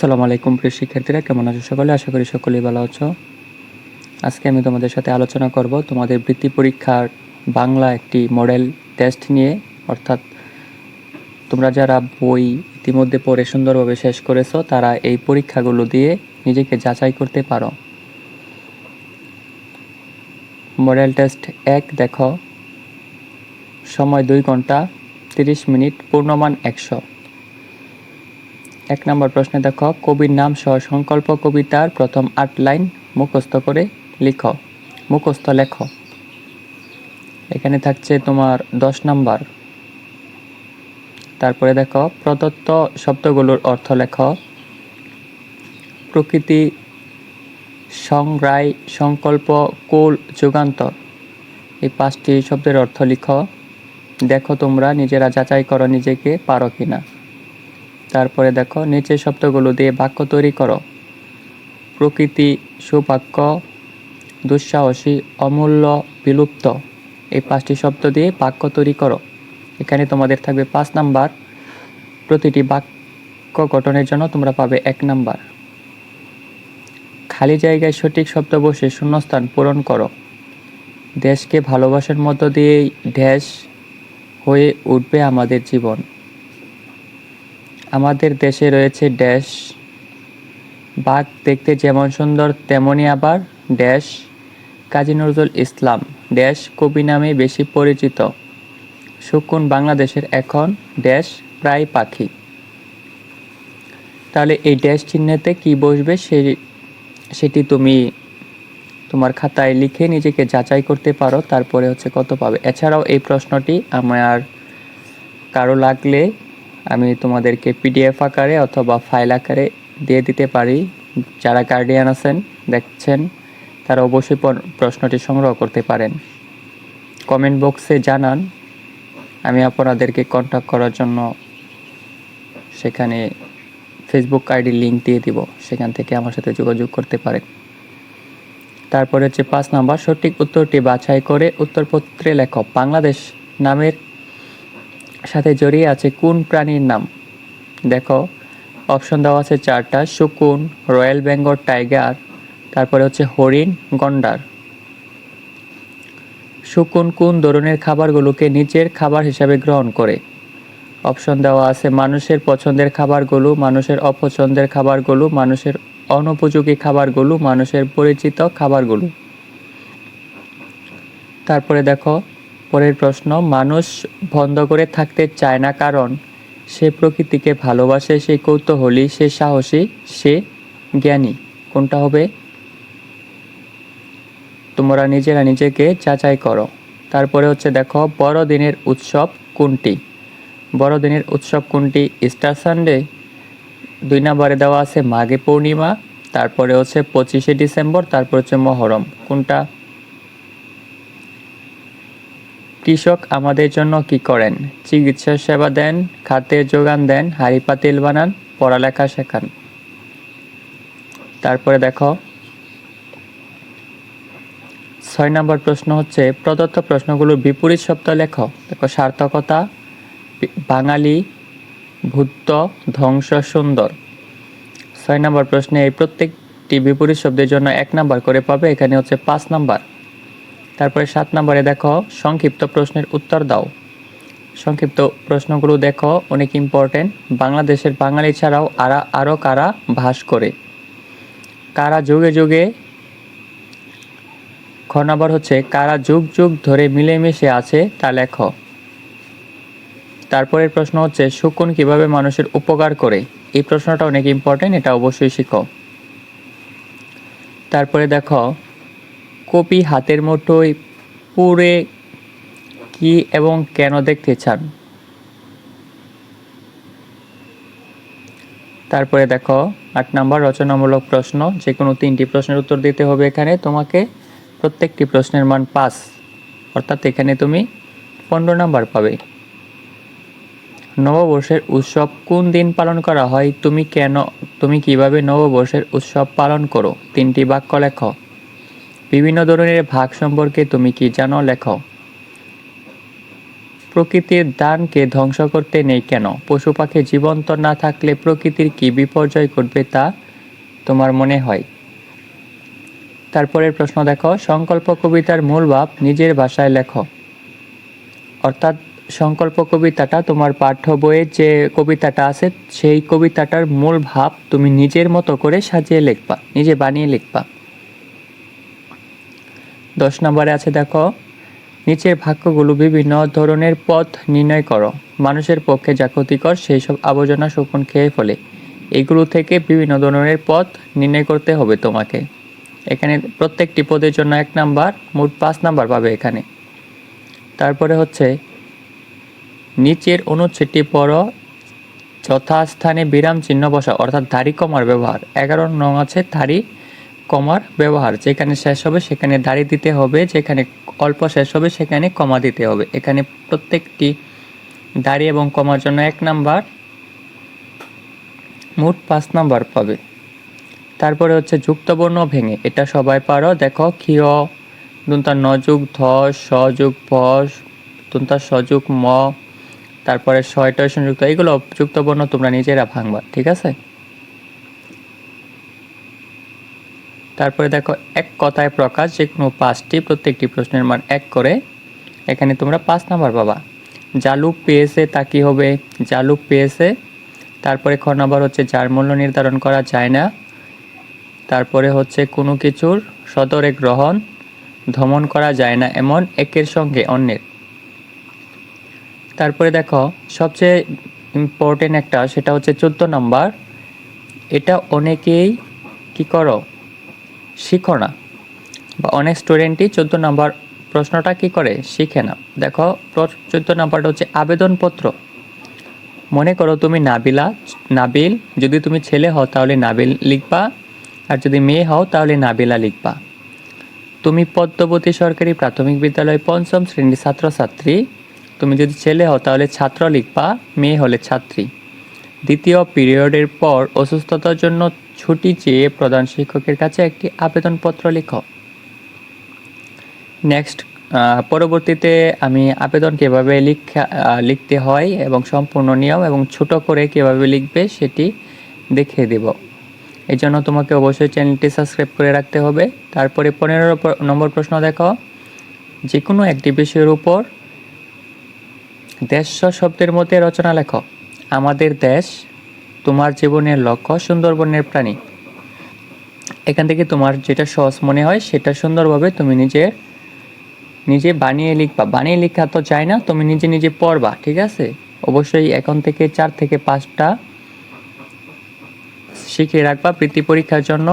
আসসালামু আলাইকুম প্রিয় শিক্ষার্থীরা, কেমন আছো সকলে? আশা করি সকলেই ভালো আছো। আজকে আমি তোমাদের সাথে আলোচনা করব তোমাদের বৃত্তি পরীক্ষার বাংলা একটি মডেল টেস্ট নিয়ে। অর্থাৎ তোমরা যারা বই ইতিমধ্যে পড়ে সুন্দরভাবে শেষ করেছ, তারা এই পরীক্ষাগুলো দিয়ে নিজেকে যাচাই করতে পারো। মডেল টেস্ট এক, দেখো। সময় দুই ঘণ্টা তিরিশ মিনিট, পূর্ণমান একশো। এক নম্বর প্রশ্নে দেখো, কবির নাম সহ সংকল্প কবিতার প্রথম আট লাইন মুখস্থ করে লিখো। মুখস্থ লেখ। এখানে থাকছে তোমার দশ নাম্বার। তারপরে দেখো, প্রদত্ত শব্দগুলোর অর্থ লেখ। প্রকৃতি সংগ্রায় সংকল্প, কুল, যুগান্তর। এই পাঁচটি শব্দের অর্থ লিখো। দেখো তোমরা নিজেরা যাচাই করো নিজেকে পারো কিনা। তারপরে দেখো, নিচের শব্দগুলো দিয়ে বাক্য তৈরি করো। প্রকৃতি সুবাক্য দুঃসাহসী, অমূল্য, বিলুপ্ত। এই পাঁচটি শব্দ দিয়ে বাক্য তৈরি করো। এখানে তোমাদের থাকবে পাঁচ নাম্বার। প্রতিটি বাক্য গঠনের জন্য তোমরা পাবে এক নাম্বার। খালি জায়গায় সঠিক শব্দ বসে শূন্যস্থান পূরণ করো। দেশকে ভালোবাসার মধ্য দিয়েই দেশ হয়ে উঠবে আমাদের জীবন। আমাদের দেশে রয়েছে ড্যাশ। বাঘ দেখতে যেমন সুন্দর তেমনই আবার ড্যাশ। কাজী নজরুল ইসলাম, ড্যাশ কবি নামে বেশি পরিচিত। শকুন বাংলাদেশের এখন ড্যাশ প্রায় পাখি। তাহলে এই ড্যাশ চিহ্নেতে কি বসবে সে, সেটি তুমি তোমার খাতায় লিখে নিজেকে যাচাই করতে পারো, তারপরে হচ্ছে কত পাবে। এছাড়াও এই প্রশ্নটি আমার কারও লাগলে আমি তোমাদেরকে পিডিএফ আকারে অথবা ফাইল আকারে দিয়ে দিতে পারি। যারা গার্ডিয়ান আছেন, দেখছেন, তারা অবশ্যই প্রশ্নটি সংগ্রহ করতে পারেন। কমেন্ট বক্সে জানান। আমি আপনাদেরকে কন্ট্যাক্ট করার জন্য সেখানে ফেসবুক আইডি লিংক দিয়ে দিব। সেখান থেকে আমার সাথে যোগাযোগ করতে পারেন। তারপরে হচ্ছে পাঁচ নাম্বার, সঠিক উত্তরটি বাছাই করে উত্তরপত্রে লেখো। বাংলাদেশ নামের সাথে জড়িয়ে আছে কোন প্রাণীর নাম? দেখো, অপশন দেওয়া আছে চারটা, শকুন, রয়্যাল বেঙ্গল টাইগার, তারপরে হচ্ছে হরিণ, গন্ডার। শকুন কোন ধরনের খাবারগুলোকে নিজের খাবার হিসাবে গ্রহণ করে? অপশন দেওয়া আছে মানুষের পছন্দের খাবারগুলো, মানুষের অপছন্দের খাবারগুলো, মানুষের অনুপযোগী খাবারগুলো, মানুষের পরিচিত খাবারগুলো। তারপরে দেখো পরের প্রশ্ন, মানুষ বন্ধ করে থাকতে চায় না কারণ সে প্রকৃতিকে ভালোবাসে, সে কৌতূহলী, সে সাহসী, সে জ্ঞানী। কোনটা হবে? তোমরা নিজেরা নিজেকে যাচাই করো। তারপরে হচ্ছে দেখো, বড়দিনের উৎসব কোনটি? বড়দিনের উৎসব কোনটি? Easter Sunday. দুই নম্বরে দেওয়া আছে মাঘে পূর্ণিমা, তারপরে হচ্ছে পঁচিশে ডিসেম্বর, তারপর হচ্ছে মহরম। কোনটা? কৃষক আমাদের জন্য কি করেন? চিকিৎসা সেবা দেন খাদ্যের যোগান দেন, হাড়ি পাতিল বানান, পড়ালেখা শেখান। তারপরে দেখো, ছয় নম্বর প্রশ্ন হচ্ছে, প্রদত্ত প্রশ্নগুলোর বিপরীত শব্দ লেখো। দেখো, সার্থকতা, বাঙালি ভূত ধ্বংস, সুন্দর। ছয় নম্বর প্রশ্নে এই প্রত্যেকটি বিপরীত শব্দের জন্য এক নম্বর করে পাবে, এখানে হচ্ছে পাঁচ নাম্বার। তারপরে সাত নম্বরে দেখো, সংক্ষিপ্ত প্রশ্নের উত্তর দাও। সংক্ষিপ্ত প্রশ্নগুলো দেখো, অনেক ইম্পর্টেন্ট বাংলাদেশের বাঙালি ছাড়াও আরা আরও কারা ভাস করে? কারা যুগে যুগে, খ নম্বর হচ্ছে, কারা যুগ যুগ ধরে মিলেমিশে আছে তা লেখো। তারপরের প্রশ্ন হচ্ছে, শকুন কীভাবে মানুষের উপকার করে? এই প্রশ্নটা অনেক ইম্পর্টেন্ট এটা অবশ্যই শিখো। তারপরে দেখো কপি হাতের মুঠোয় পুরে কি এবং কেন দেখতে চান? তারপরে দেখো, আট নম্বর রচনামূলক প্রশ্ন যে কোনো তিনটি প্রশ্নের উত্তর দিতে হবে এখানে। তোমাকে প্রত্যেকটি প্রশ্নের মান পাস অর্থাৎ এখানে তুমি পনেরো নাম্বার পাবে। নববর্ষের উৎসব কোন দিন পালন করা হয়? তুমি কেন, তুমি কীভাবে নববর্ষের উৎসব পালন করো? তিনটি বাক্য লেখো। বিভিন্ন ধরনের ভাগ সম্পর্কে তুমি কি জানো, লেখো। প্রকৃতির দানকে ধ্বংস করতে নেই কেন? পশু পাখি জীবন্ত না থাকলে প্রকৃতির কি বিপর্যয় ঘটবে তা তোমার মনে হয়? তারপরের প্রশ্ন দেখো, সংকল্প কবিতার মূল ভাব নিজের ভাষায় লেখো। অর্থাৎ সংকল্প কবিতাটা তোমার পাঠ্য বইয়ের যে কবিতাটা আছে, সেই কবিতাটার মূল ভাব তুমি নিজের মতো করে সাজিয়ে লিখবা, নিজে বানিয়ে লিখবা। দশ নম্বরে আছে, দেখো, নিচের বাক্যগুলো বিভিন্ন ধরনের পথ নির্ণয় করো। মানুষের পক্ষে যা ক্ষতিকর, সেই সব আবর্জনা শকুন খেয়ে ফলে। এগুলো থেকে বিভিন্ন ধরনের পথ নির্ণয় করতে হবে তোমাকে। এখানে প্রত্যেকটি পদের জন্য এক নাম্বার, মোট পাঁচ নাম্বার পাবে এখানে। তারপরে হচ্ছে, নিচের অনুচ্ছেদটি পড়ো, যথাস্থানে বিরাম চিহ্ন বসা অর্থাৎ ধারি কমার ব্যবহার। এগারো নং আছে, ধারি কমার ব্যবহার, যেখানে শেষ হবে সেখানে দাড়ি দিতে হবে, যেখানে অল্প শেষ হবে সেখানে কমা দিতে হবে। এখানে প্রত্যেকটি দাড়ি এবং কমার জন্য এক নাম্বার, মোট পাঁচ নাম্বার পাবে। তারপরে হচ্ছে যুক্তবর্ণ ভেঙে, এটা সবাই পারো। দেখো ক্ষীয় দুন্তা নযুগ ধ সযুগ ভ দুন্তা সযুগ, ম, তারপরে ছয়টা সংযুক্ত, এগুলো যুক্তবর্ণ তোমরা নিজেরা ভাঙবা, ঠিক আছে? তারপরে দেখো, এক কথায় প্রকাশ যে কোনো পাঁচটি, প্রত্যেকটি প্রশ্নের মান এক করে। এখানে তোমরা পাঁচ নাম্বার পাবা। জালুক পেয়েছে তা কী হবে? জালুক পেয়েছে, তারপরে খ নাম্বার হচ্ছে যার মূল্য নির্ধারণ করা যায় না। তারপরে হচ্ছে কোনো কিছুর সদরে গ্রহণ, ধমন করা যায় না, এমন একের সঙ্গে অন্যের। তারপরে দেখো, সবচেয়ে ইম্পর্টেন্ট একটা, সেটা হচ্ছে চোদ্দ নম্বর। এটা অনেকেই কি করো? শিখো না। বা অনেক স্টুডেন্টই চোদ্দ নম্বর প্রশ্নটা কি করে? শিখে না। দেখো চোদ্দ নম্বরটা হচ্ছে আবেদনপত্র। মনে করো তুমি নাবিলা, নাবিল, যদি তুমি ছেলে হও তাহলে নাবিল লিখবা, আর যদি মেয়ে হও তাহলে নাবিলা লিখবা। তুমি পদ্মবতী সরকারি প্রাথমিক বিদ্যালয় পঞ্চম শ্রেণির ছাত্রছাত্রী। তুমি যদি ছেলে হও তাহলে ছাত্র লিখবা, মেয়ে হলে ছাত্রী। দ্বিতীয় পিরিয়ডের পর অসুস্থতার জন্য ছুটি চেয়ে প্রধান শিক্ষকের কাছে একটি আবেদনপত্র লিখো। নেক্সট পরবর্তীতে আমি আবেদন কীভাবে লিখা লিখতে হয় এবং সম্পূর্ণ নিয়ম এবং ছোট করে কীভাবে লিখবে সেটি দেখিয়ে দেব। এই জন্য তোমাকে অবশ্যই চ্যানেলটি সাবস্ক্রাইব করে রাখতে হবে। তারপরে পনেরো নম্বর প্রশ্ন দেখো। যে কোনো একটি বিষয়ের উপর দেশ শব্দের মধ্যে রচনা লেখো। আমাদের দেশ তোমার জীবনের লক্ষ্য সুন্দরবনের প্রাণী। এখান থেকে তোমার যেটা সহজ মনে হয়, সেটা সুন্দরভাবে তুমি নিজে নিজে বানিয়ে লিখবা বানিয়ে লিখা তো চাই না, তুমি নিজে নিজে পড়বা, ঠিক আছে? অবশ্যই এখন থেকে চার থেকে পাঁচটা শিখে রাখবা বৃত্তি পরীক্ষার জন্য।